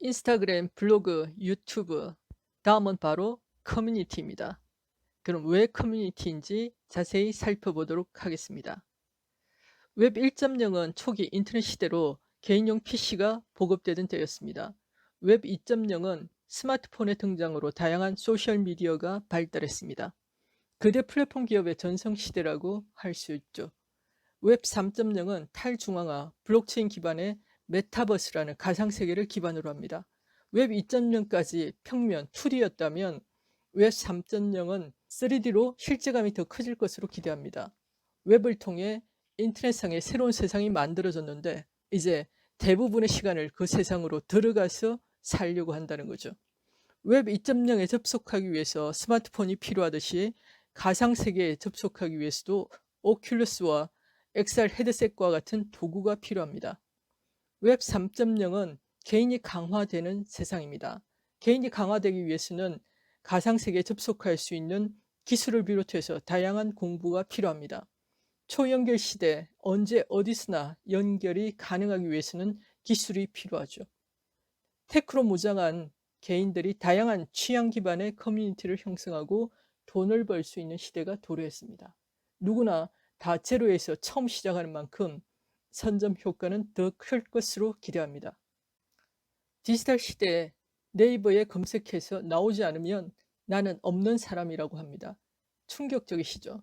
인스타그램, 블로그, 유튜브, 다음은 바로 커뮤니티입니다. 그럼 왜 커뮤니티인지 자세히 살펴보도록 하겠습니다. 웹 1.0은 초기 인터넷 시대로 개인용 PC가 보급되던 때였습니다. 웹 2.0은 스마트폰의 등장으로 다양한 소셜미디어가 발달했습니다. 그대 플랫폼 기업의 전성시대라고 할 수 있죠. 웹 3.0은 탈중앙화, 블록체인 기반의 메타버스라는 가상세계를 기반으로 합니다. 웹 2.0까지 평면 2D였다면 웹 3.0은 3D로 실제감이 더 커질 것으로 기대합니다. 웹을 통해 인터넷상의 새로운 세상이 만들어졌는데 이제 대부분의 시간을 그 세상으로 들어가서 살려고 한다는 거죠. 웹 2.0에 접속하기 위해서 스마트폰이 필요하듯이 가상세계에 접속하기 위해서도 오큘러스와 XR 헤드셋과 같은 도구가 필요합니다. 웹 3.0은 개인이 강화되는 세상입니다. 개인이 강화되기 위해서는 가상세계에 접속할 수 있는 기술을 비롯해서 다양한 공부가 필요합니다. 초연결 시대 언제 어디서나 연결이 가능하기 위해서는 기술이 필요하죠. 테크로 무장한 개인들이 다양한 취향 기반의 커뮤니티를 형성하고 돈을 벌 수 있는 시대가 도래했습니다. 누구나 다 제로에서 처음 시작하는 만큼 선점 효과는 더 클 것으로 기대합니다. 디지털 시대에 네이버에 검색해서 나오지 않으면 나는 없는 사람이라고 합니다. 충격적이시죠?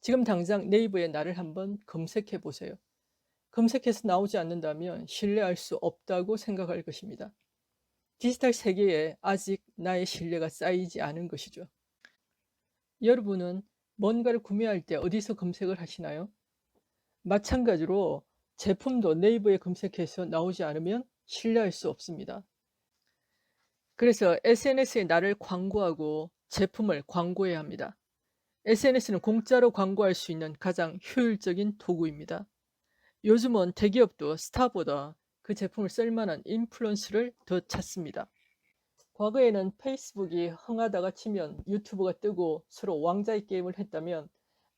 지금 당장 네이버에 나를 한번 검색해 보세요. 검색해서 나오지 않는다면 신뢰할 수 없다고 생각할 것입니다. 디지털 세계에 아직 나의 신뢰가 쌓이지 않은 것이죠. 여러분은 뭔가를 구매할 때 어디서 검색을 하시나요? 마찬가지로 제품도 네이버에 검색해서 나오지 않으면 신뢰할 수 없습니다. 그래서 SNS에 나를 광고하고 제품을 광고해야 합니다. SNS는 공짜로 광고할 수 있는 가장 효율적인 도구입니다. 요즘은 대기업도 스타보다 그 제품을 쓸만한 인플루언스를 더 찾습니다. 과거에는 페이스북이 흥하다가 치면 유튜브가 뜨고 서로 왕자의 게임을 했다면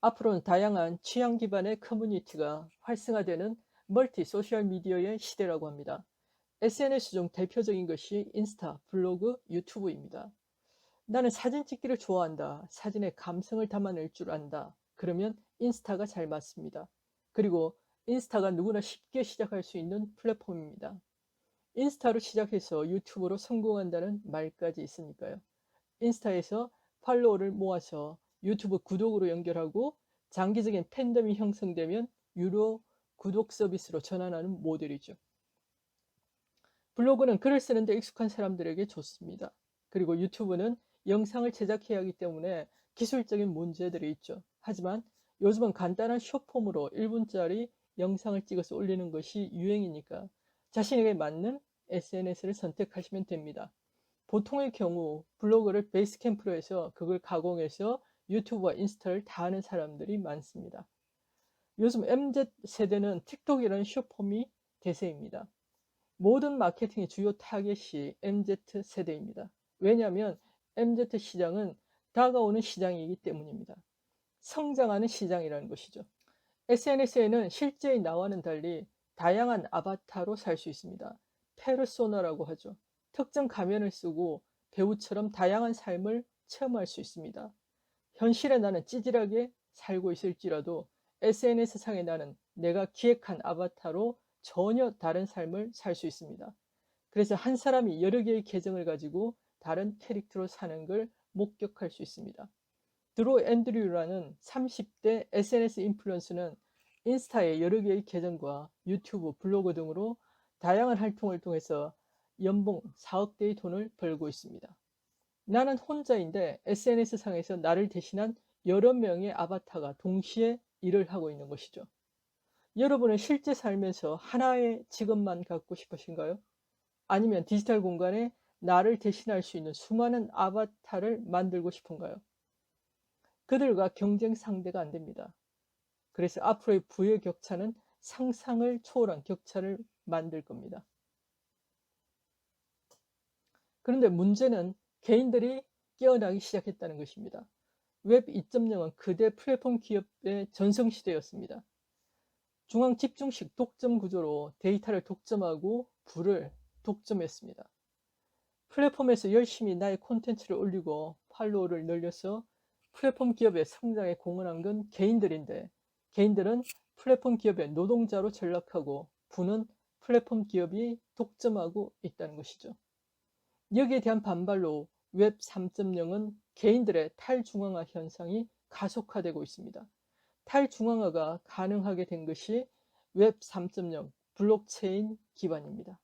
앞으로는 다양한 취향 기반의 커뮤니티가 활성화되는 멀티 소셜 미디어의 시대라고 합니다. SNS 중 대표적인 것이 인스타, 블로그, 유튜브입니다. 나는 사진 찍기를 좋아한다. 사진에 감성을 담아낼 줄 안다. 그러면 인스타가 잘 맞습니다. 그리고 인스타가 누구나 쉽게 시작할 수 있는 플랫폼입니다. 인스타로 시작해서 유튜브로 성공한다는 말까지 있으니까요. 인스타에서 팔로워를 모아서 유튜브 구독으로 연결하고 장기적인 팬덤이 형성되면 유료 구독 서비스로 전환하는 모델이죠. 블로그는 글을 쓰는데 익숙한 사람들에게 좋습니다. 그리고 유튜브는 영상을 제작해야 하기 때문에 기술적인 문제들이 있죠. 하지만 요즘은 간단한 쇼폼으로 1분짜리 영상을 찍어서 올리는 것이 유행이니까 자신에게 맞는 SNS를 선택하시면 됩니다. 보통의 경우 블로그를 베이스캠프로 해서 그걸 가공해서 유튜브와 인스타를 다 하는 사람들이 많습니다. 요즘 MZ세대는 틱톡이라는 쇼폼이 대세입니다. 모든 마케팅의 주요 타겟이 MZ세대입니다. 왜냐하면 MZ 시장은 다가오는 시장이기 때문입니다. 성장하는 시장이라는 것이죠. SNS에는 실제의 나와는 달리 다양한 아바타로 살 수 있습니다. 페르소나라고 하죠. 특정 가면을 쓰고 배우처럼 다양한 삶을 체험할 수 있습니다. 현실의 나는 찌질하게 살고 있을지라도 SNS 상의 나는 내가 기획한 아바타로 전혀 다른 삶을 살 수 있습니다. 그래서 한 사람이 여러 개의 계정을 가지고 다른 캐릭터로 사는 걸 목격할 수 있습니다. 드로 앤드류라는 30대 SNS 인플루언서는 인스타에 여러 개의 계정과 유튜브, 블로그 등으로 다양한 활동을 통해서 연봉 4억 대의 돈을 벌고 있습니다. 나는 혼자인데 SNS 상에서 나를 대신한 여러 명의 아바타가 동시에 일을 하고 있는 것이죠. 여러분은 실제 삶에서 하나의 직업만 갖고 싶으신가요? 아니면 디지털 공간에 나를 대신할 수 있는 수많은 아바타를 만들고 싶은가요? 그들과 경쟁 상대가 안 됩니다. 그래서 앞으로의 부의 격차는 상상을 초월한 격차를 만들 겁니다. 그런데 문제는 개인들이 깨어나기 시작했다는 것입니다. 웹 2.0은 그대 플랫폼 기업의 전성시대였습니다. 중앙 집중식 독점 구조로 데이터를 독점하고 부를 독점했습니다. 플랫폼에서 열심히 나의 콘텐츠를 올리고 팔로워를 늘려서 플랫폼 기업의 성장에 공헌한 건 개인들인데 개인들은 플랫폼 기업의 노동자로 전락하고 부는 플랫폼 기업이 독점하고 있다는 것이죠. 여기에 대한 반발로 웹 3.0은 개인들의 탈중앙화 현상이 가속화되고 있습니다. 탈중앙화가 가능하게 된 것이 웹 3.0 블록체인 기반입니다.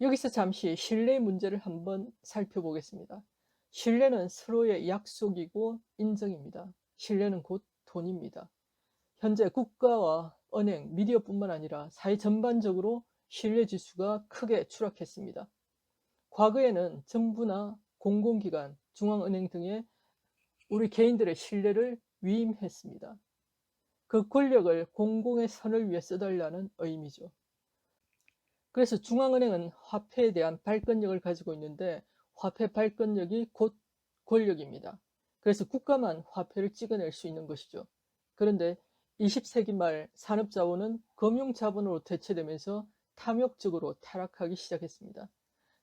여기서 잠시 신뢰의 문제를 한번 살펴보겠습니다. 신뢰는 서로의 약속이고 인정입니다. 신뢰는 곧 돈입니다. 현재 국가와 은행, 미디어뿐만 아니라 사회 전반적으로 신뢰 지수가 크게 추락했습니다. 과거에는 정부나 공공기관, 중앙은행 등의 우리 개인들의 신뢰를 위임했습니다. 그 권력을 공공의 선을 위해 써달라는 의미죠. 그래서 중앙은행은 화폐에 대한 발권력을 가지고 있는데 화폐 발권력이 곧 권력입니다. 그래서 국가만 화폐를 찍어낼 수 있는 것이죠. 그런데 20세기 말 산업자본은 금융자본으로 대체되면서 탐욕적으로 타락하기 시작했습니다.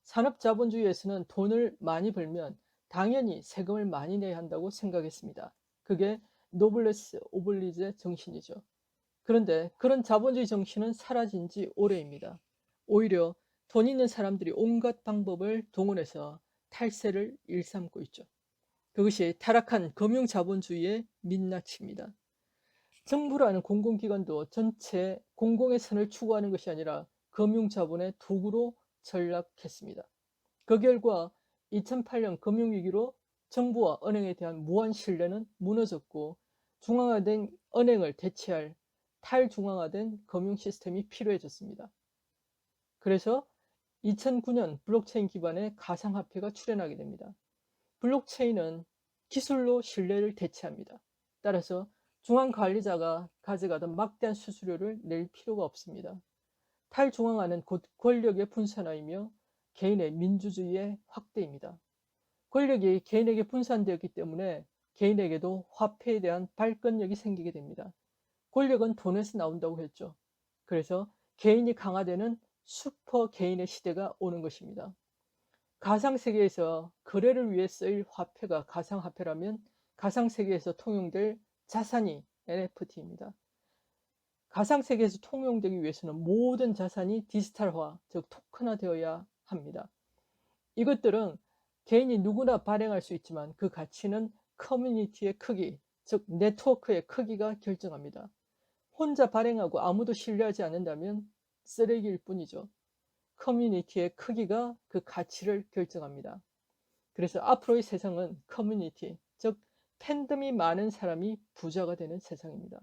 산업자본주의에서는 돈을 많이 벌면 당연히 세금을 많이 내야 한다고 생각했습니다. 그게 노블레스 오블리제 정신이죠. 그런데 그런 자본주의 정신은 사라진 지 오래입니다. 오히려 돈 있는 사람들이 온갖 방법을 동원해서 탈세를 일삼고 있죠. 그것이 타락한 금융자본주의의 민낯입니다. 정부라는 공공기관도 전체 공공의 선을 추구하는 것이 아니라 금융자본의 도구로 전락했습니다. 그 결과 2008년 금융위기로 정부와 은행에 대한 무한 신뢰는 무너졌고 중앙화된 은행을 대체할 탈중앙화된 금융 시스템이 필요해졌습니다. 그래서 2009년 블록체인 기반의 가상화폐가 출현하게 됩니다. 블록체인은 기술로 신뢰를 대체합니다. 따라서 중앙 관리자가 가져가던 막대한 수수료를 낼 필요가 없습니다. 탈중앙화는 곧 권력의 분산화이며 개인의 민주주의의 확대입니다. 권력이 개인에게 분산되었기 때문에 개인에게도 화폐에 대한 발권력이 생기게 됩니다. 권력은 돈에서 나온다고 했죠. 그래서 개인이 강화되는 슈퍼 개인의 시대가 오는 것입니다. 가상세계에서 거래를 위해 쓰일 화폐가 가상화폐라면 가상세계에서 통용될 자산이 NFT입니다. 가상 세계에서 통용되기 위해서는 모든 자산이 디지털화, 즉 토큰화 되어야 합니다. 이것들은 개인이 누구나 발행할 수 있지만 그 가치는 커뮤니티의 크기, 즉 네트워크의 크기가 결정합니다. 혼자 발행하고 아무도 신뢰하지 않는다면 쓰레기일 뿐이죠. 커뮤니티의 크기가 그 가치를 결정합니다. 그래서 앞으로의 세상은 커뮤니티, 즉 팬덤이 많은 사람이 부자가 되는 세상입니다.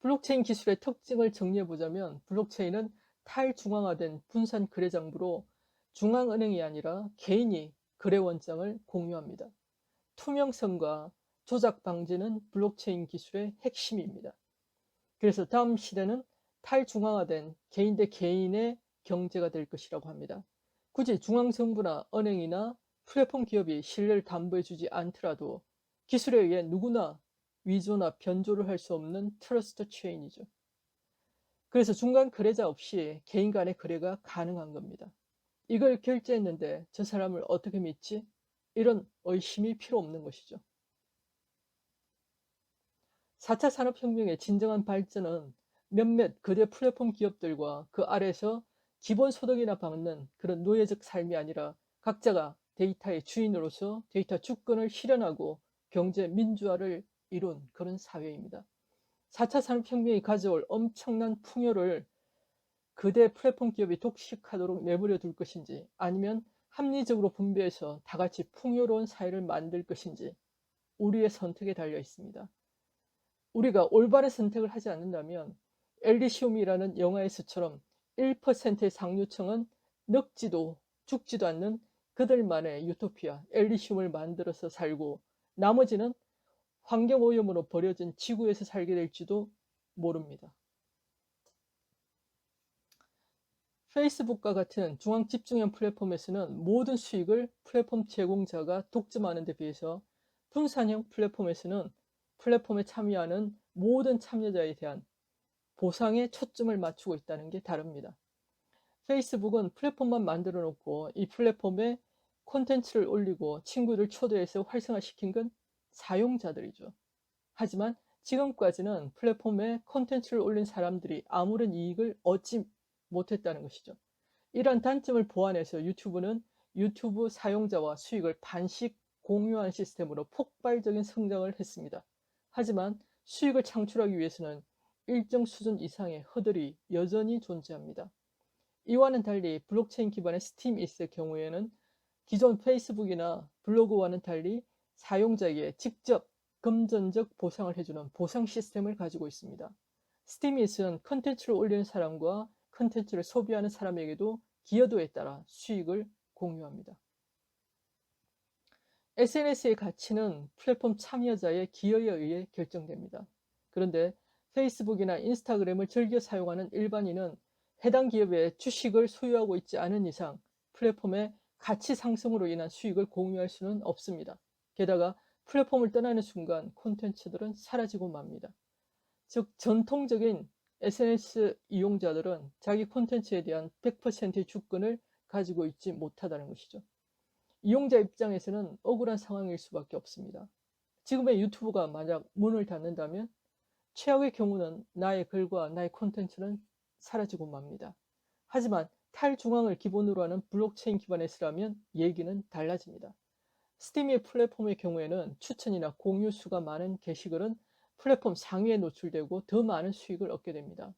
블록체인 기술의 특징을 정리해 보자면 블록체인은 탈중앙화된 분산 거래 장부로 중앙은행이 아니라 개인이 거래 원장을 공유합니다. 투명성과 조작 방지는 블록체인 기술의 핵심입니다. 그래서 다음 시대는 탈중앙화된 개인 대 개인의 경제가 될 것이라고 합니다. 굳이 중앙정부나 은행이나 플랫폼 기업이 신뢰를 담보해주지 않더라도 기술에 의해 누구나 위조나 변조를 할 수 없는 트러스트 체인이죠. 그래서 중간 거래자 없이 개인 간의 거래가 가능한 겁니다. 이걸 결제했는데 저 사람을 어떻게 믿지? 이런 의심이 필요 없는 것이죠. 4차 산업혁명의 진정한 발전은 몇몇 거대 플랫폼 기업들과 그 아래서 기본소득이나 받는 그런 노예적 삶이 아니라 각자가 데이터의 주인으로서 데이터 주권을 실현하고 경제 민주화를 이룬 그런 사회입니다. 4차 산업혁명이 가져올 엄청난 풍요를 그대 플랫폼 기업이 독식하도록 내버려 둘 것인지 아니면 합리적으로 분배해서 다 같이 풍요로운 사회를 만들 것인지 우리의 선택에 달려 있습니다. 우리가 올바른 선택을 하지 않는다면 엘리시움이라는 영화에서처럼 1%의 상류층은 늙지도 죽지도 않는 그들만의 유토피아 엘리시움을 만들어서 살고 나머지는 환경 오염으로 버려진 지구에서 살게 될지도 모릅니다. 페이스북과 같은 중앙 집중형 플랫폼에서는 모든 수익을 플랫폼 제공자가 독점하는 데 비해서 분산형 플랫폼에서는 플랫폼에 참여하는 모든 참여자에 대한 보상에 초점을 맞추고 있다는 게 다릅니다. 페이스북은 플랫폼만 만들어 놓고 이 플랫폼에 콘텐츠를 올리고 친구들 초대해서 활성화시킨 건 사용자들이죠. 하지만 지금까지는 플랫폼에 콘텐츠를 올린 사람들이 아무런 이익을 얻지 못했다는 것이죠. 이러한 단점을 보완해서 유튜브는 유튜브 사용자와 수익을 반씩 공유하는 시스템으로 폭발적인 성장을 했습니다. 하지만 수익을 창출하기 위해서는 일정 수준 이상의 허들이 여전히 존재합니다. 이와는 달리 블록체인 기반의 스팀이 있을 경우에는 기존 페이스북이나 블로그와는 달리 사용자에게 직접 금전적 보상을 해주는 보상 시스템을 가지고 있습니다. 스팀잇은 컨텐츠를 올리는 사람과 컨텐츠를 소비하는 사람에게도 기여도에 따라 수익을 공유합니다. SNS의 가치는 플랫폼 참여자의 기여에 의해 결정됩니다. 그런데 페이스북이나 인스타그램을 즐겨 사용하는 일반인은 해당 기업의 주식을 소유하고 있지 않은 이상 플랫폼의 가치 상승으로 인한 수익을 공유할 수는 없습니다. 게다가 플랫폼을 떠나는 순간 콘텐츠들은 사라지고 맙니다. 즉 전통적인 SNS 이용자들은 자기 콘텐츠에 대한 100%의 주권을 가지고 있지 못하다는 것이죠. 이용자 입장에서는 억울한 상황일 수밖에 없습니다. 지금의 유튜브가 만약 문을 닫는다면 최악의 경우는 나의 글과 나의 콘텐츠는 사라지고 맙니다. 하지만 탈중앙을 기본으로 하는 블록체인 기반의 스라면 얘기는 달라집니다. 스팀의 플랫폼의 경우에는 추천이나 공유 수가 많은 게시글은 플랫폼 상위에 노출되고 더 많은 수익을 얻게 됩니다.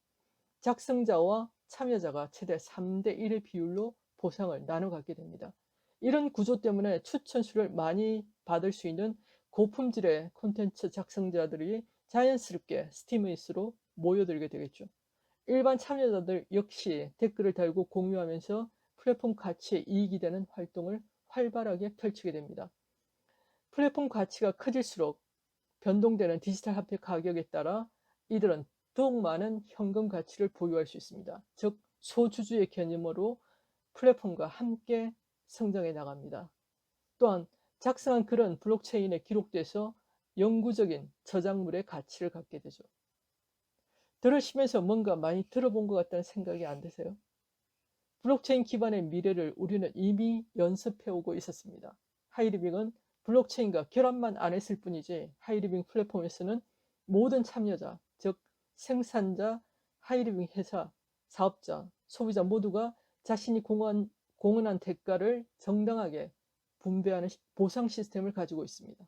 작성자와 참여자가 최대 3대 1의 비율로 보상을 나눠 갖게 됩니다. 이런 구조 때문에 추천수를 많이 받을 수 있는 고품질의 콘텐츠 작성자들이 자연스럽게 스팀잇으로 모여들게 되겠죠. 일반 참여자들 역시 댓글을 달고 공유하면서 플랫폼 가치에 이익이 되는 활동을 활발하게 펼치게 됩니다. 플랫폼 가치가 커질수록 변동되는 디지털 화폐 가격에 따라 이들은 더욱 많은 현금 가치를 보유할 수 있습니다. 즉 소주주의 개념으로 플랫폼과 함께 성장해 나갑니다. 또한 작성한 글은 블록체인에 기록돼서 영구적인 저작물의 가치를 갖게 되죠. 들으시면서 뭔가 많이 들어본 것 같다는 생각이 안 드세요? 블록체인 기반의 미래를 우리는 이미 연습해 오고 있었습니다. 하이리빙은 블록체인과 결합만 안 했을 뿐이지 하이리빙 플랫폼에서는 모든 참여자, 즉 생산자, 하이리빙 회사, 사업자, 소비자 모두가 자신이 공헌, 공헌한 대가를 정당하게 분배하는 보상 시스템을 가지고 있습니다.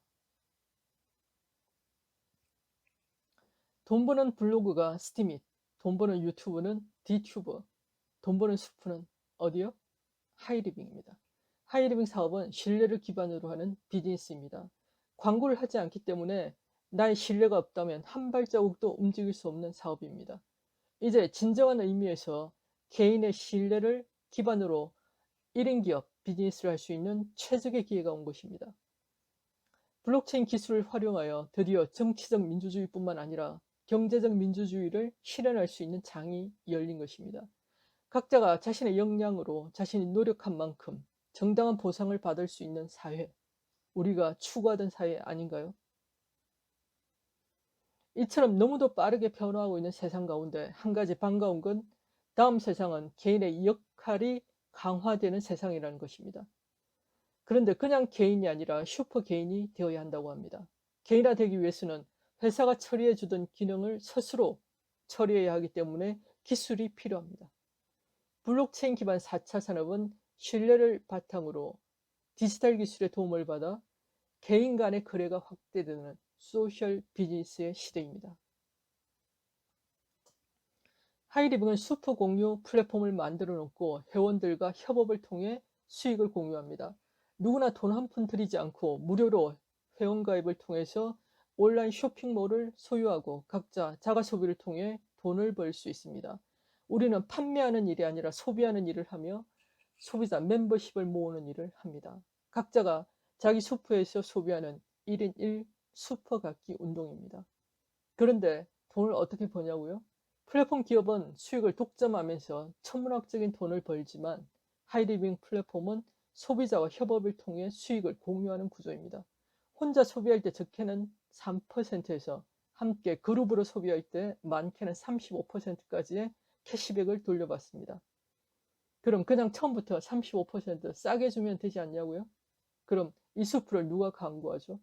돈 버는 블로그가 스티밋, 돈 버는 유튜브는 디튜브, 돈 버는 수프는 어디요? 하이리빙입니다. 하이리빙 사업은 신뢰를 기반으로 하는 비즈니스입니다. 광고를 하지 않기 때문에 나의 신뢰가 없다면 한 발자국도 움직일 수 없는 사업입니다. 이제 진정한 의미에서 개인의 신뢰를 기반으로 1인 기업 비즈니스를 할 수 있는 최적의 기회가 온 것입니다. 블록체인 기술을 활용하여 드디어 정치적 민주주의뿐만 아니라 경제적 민주주의를 실현할 수 있는 장이 열린 것입니다. 각자가 자신의 역량으로 자신이 노력한 만큼 정당한 보상을 받을 수 있는 사회, 우리가 추구하던 사회 아닌가요? 이처럼 너무도 빠르게 변화하고 있는 세상 가운데 한 가지 반가운 건 다음 세상은 개인의 역할이 강화되는 세상이라는 것입니다. 그런데 그냥 개인이 아니라 슈퍼 개인이 되어야 한다고 합니다. 개인화 되기 위해서는 회사가 처리해 주던 기능을 스스로 처리해야 하기 때문에 기술이 필요합니다. 블록체인 기반 4차 산업은 신뢰를 바탕으로 디지털 기술의 도움을 받아 개인 간의 거래가 확대되는 소셜 비즈니스의 시대입니다. 하이리빙은 슈퍼 공유 플랫폼을 만들어 놓고 회원들과 협업을 통해 수익을 공유합니다. 누구나 돈 한 푼 들이지 않고 무료로 회원가입을 통해서 온라인 쇼핑몰을 소유하고 각자 자가 소비를 통해 돈을 벌 수 있습니다. 우리는 판매하는 일이 아니라 소비하는 일을 하며 소비자 멤버십을 모으는 일을 합니다. 각자가 자기 슈퍼에서 소비하는 1인 1 슈퍼 갖기 운동입니다. 그런데 돈을 어떻게 버냐고요? 플랫폼 기업은 수익을 독점하면서 천문학적인 돈을 벌지만 하이리빙 플랫폼은 소비자와 협업을 통해 수익을 공유하는 구조입니다. 혼자 소비할 때 적게는 3%에서 함께 그룹으로 소비할 때 많게는 35%까지의 캐시백을 돌려받습니다. 그럼 그냥 처음부터 35% 싸게 주면 되지 않냐고요? 그럼 이 수프를 누가 광고하죠?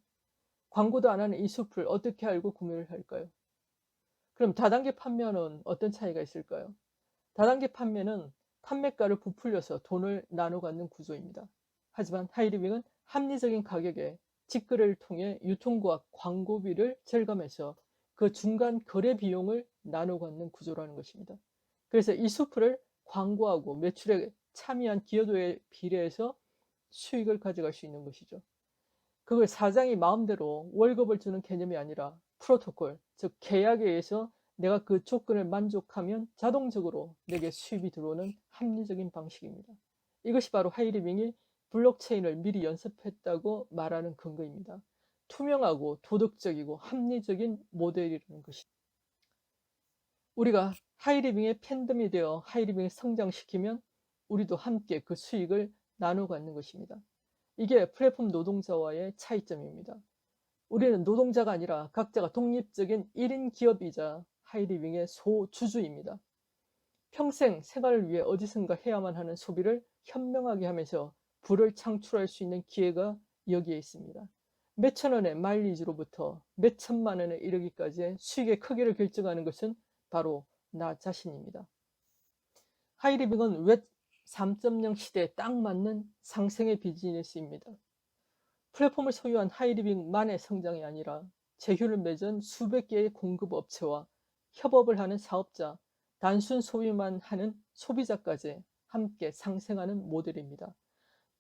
광고도 안 하는 이 수프를 어떻게 알고 구매를 할까요? 그럼 다단계 판매는 어떤 차이가 있을까요? 다단계 판매는 판매가를 부풀려서 돈을 나눠 갖는 구조입니다. 하지만 하이리빙은 합리적인 가격에 직거래를 통해 유통과 광고비를 절감해서 그 중간 거래 비용을 나눠 갖는 구조라는 것입니다. 그래서 이 수프를 광고하고 매출에 참여한 기여도에 비례해서 수익을 가져갈 수 있는 것이죠. 그걸 사장이 마음대로 월급을 주는 개념이 아니라 프로토콜, 즉 계약에 의해서 내가 그 조건을 만족하면 자동적으로 내게 수입이 들어오는 합리적인 방식입니다. 이것이 바로 하이리빙이 블록체인을 미리 연습했다고 말하는 근거입니다. 투명하고 도덕적이고 합리적인 모델이라는 것이 우리가 하이리빙의 팬덤이 되어 하이리빙을 성장시키면 우리도 함께 그 수익을 나눠 갖는 것입니다. 이게 플랫폼 노동자와의 차이점입니다. 우리는 노동자가 아니라 각자가 독립적인 1인 기업이자 하이리빙의 소주주입니다. 평생 생활을 위해 어디선가 해야만 하는 소비를 현명하게 하면서 부를 창출할 수 있는 기회가 여기에 있습니다. 몇천 원의 마일리지로부터 몇천만 원에 이르기까지의 수익의 크기를 결정하는 것은 바로 나 자신입니다. 하이리빙은 웹 3.0 시대에 딱 맞는 상생의 비즈니스입니다. 플랫폼을 소유한 하이리빙만의 성장이 아니라 제휴를 맺은 수백 개의 공급 업체와 협업을 하는 사업자, 단순 소비만 하는 소비자까지 함께 상생하는 모델입니다.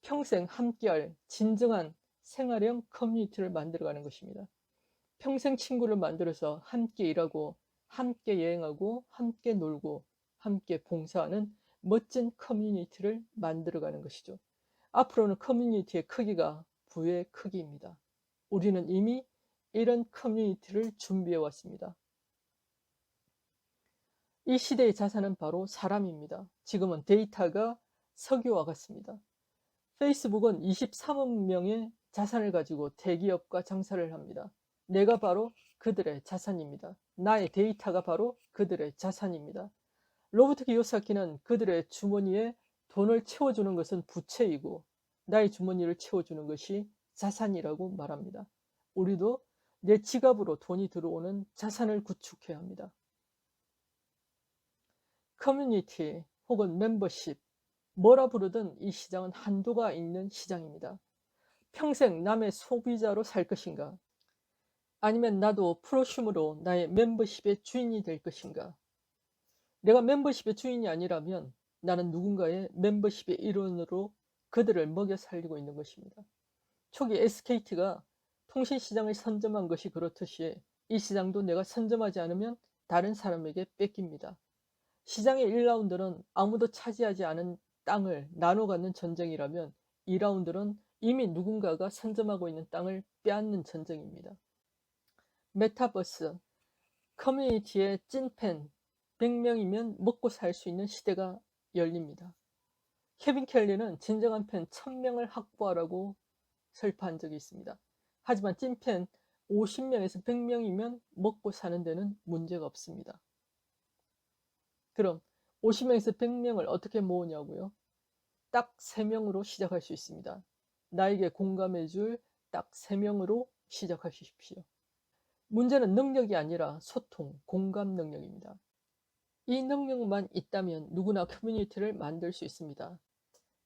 평생 함께할 진정한 생활형 커뮤니티를 만들어가는 것입니다. 평생 친구를 만들어서 함께 일하고, 함께 여행하고, 함께 놀고, 함께 봉사하는 멋진 커뮤니티를 만들어가는 것이죠. 앞으로는 커뮤니티의 크기가 부의 크기입니다. 우리는 이미 이런 커뮤니티를 준비해 왔습니다. 이 시대의 자산은 바로 사람입니다. 지금은 데이터가 석유와 같습니다. 페이스북은 23억 명의 자산을 가지고 대기업과 장사를 합니다. 내가 바로 그들의 자산입니다. 나의 데이터가 바로 그들의 자산입니다. 로버트 기요사키는 그들의 주머니에 돈을 채워주는 것은 부채이고 나의 주머니를 채워주는 것이 자산이라고 말합니다. 우리도 내 지갑으로 돈이 들어오는 자산을 구축해야 합니다. 커뮤니티 혹은 멤버십, 뭐라 부르든 이 시장은 한도가 있는 시장입니다. 평생 남의 소비자로 살 것인가? 아니면 나도 프로슘으로 나의 멤버십의 주인이 될 것인가? 내가 멤버십의 주인이 아니라면 나는 누군가의 멤버십의 일원으로 그들을 먹여 살리고 있는 것입니다. 초기 SKT가 통신 시장을 선점한 것이 그렇듯이 이 시장도 내가 선점하지 않으면 다른 사람에게 뺏깁니다. 시장의 1라운드는 아무도 차지하지 않은 땅을 나눠 갖는 전쟁이라면 2라운드는 이미 누군가가 선점하고 있는 땅을 빼앗는 전쟁입니다. 메타버스, 커뮤니티의 찐팬, 100명이면 먹고 살 수 있는 시대가 열립니다. 케빈 켈리는 진정한 팬 1000명을 확보하라고 설파한 적이 있습니다. 하지만 찐팬 50명에서 100명이면 먹고 사는 데는 문제가 없습니다. 그럼 50명에서 100명을 어떻게 모으냐고요? 딱 3명으로 시작할 수 있습니다. 나에게 공감해 줄 딱 3명으로 시작하십시오. 문제는 능력이 아니라 소통, 공감 능력입니다. 이 능력만 있다면 누구나 커뮤니티를 만들 수 있습니다.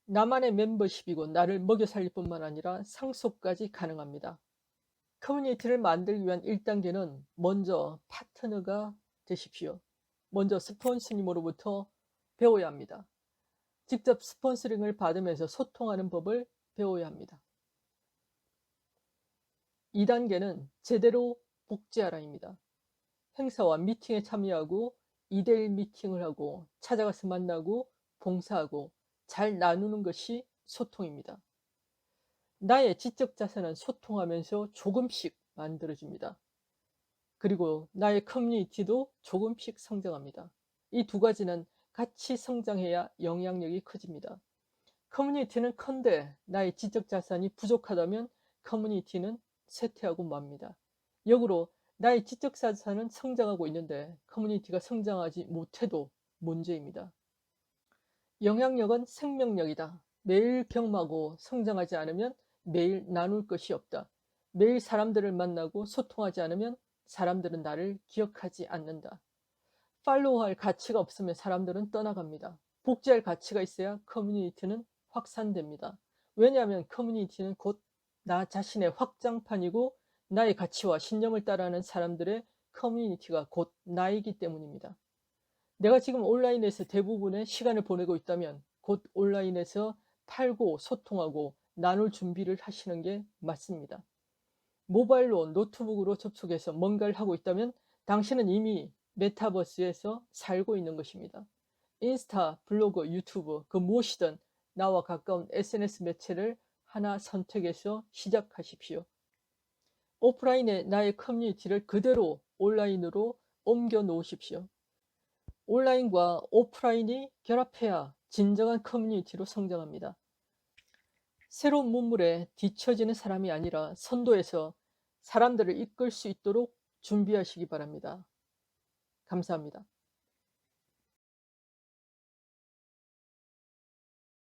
나만의 멤버십이고 나를 먹여 살릴 뿐만 아니라 상속까지 가능합니다. 커뮤니티를 만들기 위한 1단계는 먼저 파트너가 되십시오. 먼저 스폰서님으로부터 배워야 합니다. 직접 스폰서링을 받으면서 소통하는 법을 배워야 합니다. 2단계는 제대로 복제하라입니다. 행사와 미팅에 참여하고 2대1 미팅을 하고 찾아가서 만나고 봉사하고 잘 나누는 것이 소통입니다. 나의 지적 자산은 소통하면서 조금씩 만들어집니다. 그리고 나의 커뮤니티도 조금씩 성장합니다. 이 두 가지는 같이 성장해야 영향력이 커집니다. 커뮤니티는 큰데 나의 지적 자산이 부족하다면 커뮤니티는 쇠퇴하고 맙니다. 역으로 나의 지적 자산은 성장하고 있는데 커뮤니티가 성장하지 못해도 문제입니다. 영향력은 생명력이다. 매일 경험하고 성장하지 않으면 매일 나눌 것이 없다. 매일 사람들을 만나고 소통하지 않으면 사람들은 나를 기억하지 않는다. 팔로우할 가치가 없으면 사람들은 떠나갑니다. 복제할 가치가 있어야 커뮤니티는 확산됩니다. 왜냐하면 커뮤니티는 곧 나 자신의 확장판이고 나의 가치와 신념을 따라하는 사람들의 커뮤니티가 곧 나이기 때문입니다. 내가 지금 온라인에서 대부분의 시간을 보내고 있다면 곧 온라인에서 팔고 소통하고 나눌 준비를 하시는 게 맞습니다. 모바일로 노트북으로 접속해서 뭔가를 하고 있다면 당신은 이미 메타버스에서 살고 있는 것입니다. 인스타, 블로그, 유튜브 그 무엇이든 나와 가까운 SNS 매체를 하나 선택해서 시작하십시오. 오프라인의 나의 커뮤니티를 그대로 온라인으로 옮겨 놓으십시오. 온라인과 오프라인이 결합해야 진정한 커뮤니티로 성장합니다. 새로운 문물에 뒤처지는 사람이 아니라 선도에서 사람들을 이끌 수 있도록 준비하시기 바랍니다. 감사합니다.